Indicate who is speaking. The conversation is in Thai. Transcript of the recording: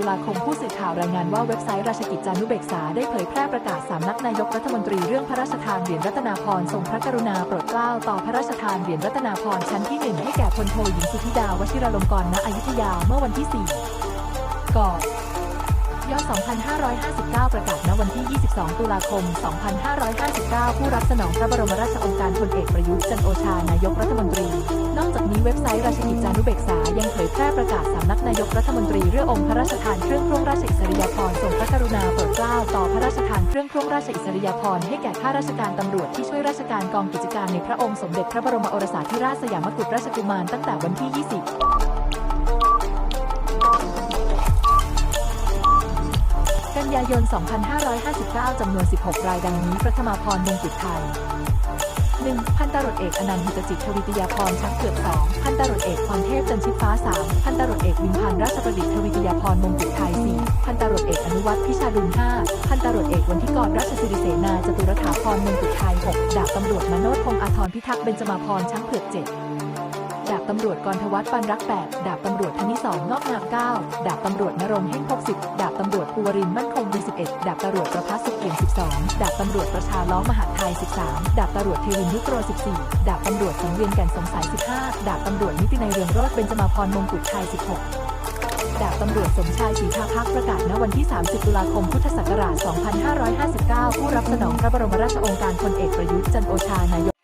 Speaker 1: ุลาคมผู้สื่อข่าวรายงานว่าเว็บไซต์ราชกิจจานุเบกษาได้เผยแพร่ประกาศสามนักนายกรัฐมนตรีเรื่องพระราชทานเหรียญรัตนาพรทรงพระกรุณาโปรดเกล้าต่อพระราชทานเหรียญรัตนาพรชั้นที่หนึ่งให้แก่พลโทหญิงสุธิดาวชิรลงกรณอยุธยาเมื่อวันที่ 4ก่อนยอ2559 ประกาศณวันที่ 22 ตุลาคม 2559 ผู้รับสนองพระบรมราชโองการพลเอกประยุทธ์จันโอชานายกรัฐมนตรีนอก นี้เว็บไซต์ราชกิจจานุเบกษา ยังเผยแพร่ประกาศสำนักนายกรัฐมนตรีเรื่ององค์พระราชทานเครื่องพระราชอิสริยาภรณ์ทรงพระกรุณาโปรดเกล้าต่อพระราชทานเครื่องพระราชอิสริยาภรณ์ให้แก่ข้าราชการตำรวจที่ช่วยราชการกองกิจการในพระองค์สมเด็จพระบรมโอรสาธิราชสยามกุฎราชกุมารตั้งแต่วันที่ 20 กันยายน 2559 จำนวน 16 รายดังนี้ ประธมาพรมงกุฎไทย หนึ่งพันตำรวจเอกอนันต์หิตจิตทวิทยาพรชั้นเกือบ2พันตำรวจเอกพรเทพจันชิดฟ้าสามพันตำรวจเอกวิมพันธ์ราชประดิษฐ์ทวิทยาพรมงกุฎไทย4พันตำรวจเอกอนุวัฒน์พิชาดุล5พันตำรวจเอกวันทิกรราชสิริเสนาจตุรถาพรมงกุฎไทย6ดาบตำรวจมโนธพงษ์อาทรพิทักษ์เบญจมาพรช้างเผือก7ดาบตำรวจกรทวัฒน์ปันรัก8ดดาบตำรวจธนิสรงอกงาม9ดาบตำรวจนรงเฮงพก10ดาบตำรวจภูวรินมั่นคงดี11ดดาบตำรวจประภัสสุขเอี่ยม12ดาบตำรวจประชาล้อมมหาไทย13ดาบตำรวจเทวินยุโตร14ดาบตำรวจสังเวียนแก่นสงสัย15ดาบตำรวจนิตินัยเรืองโรจน์เบญจมาพรมงกุฎไทย16ดาบตำรวจสมชายศรีทาพักประกาศณวันที่ 30 ตุลาคม พุทธศักราช 2559 ผู้รับสนองพระบรมราชโองการพลเอกประยุทธ์จันโอชานายก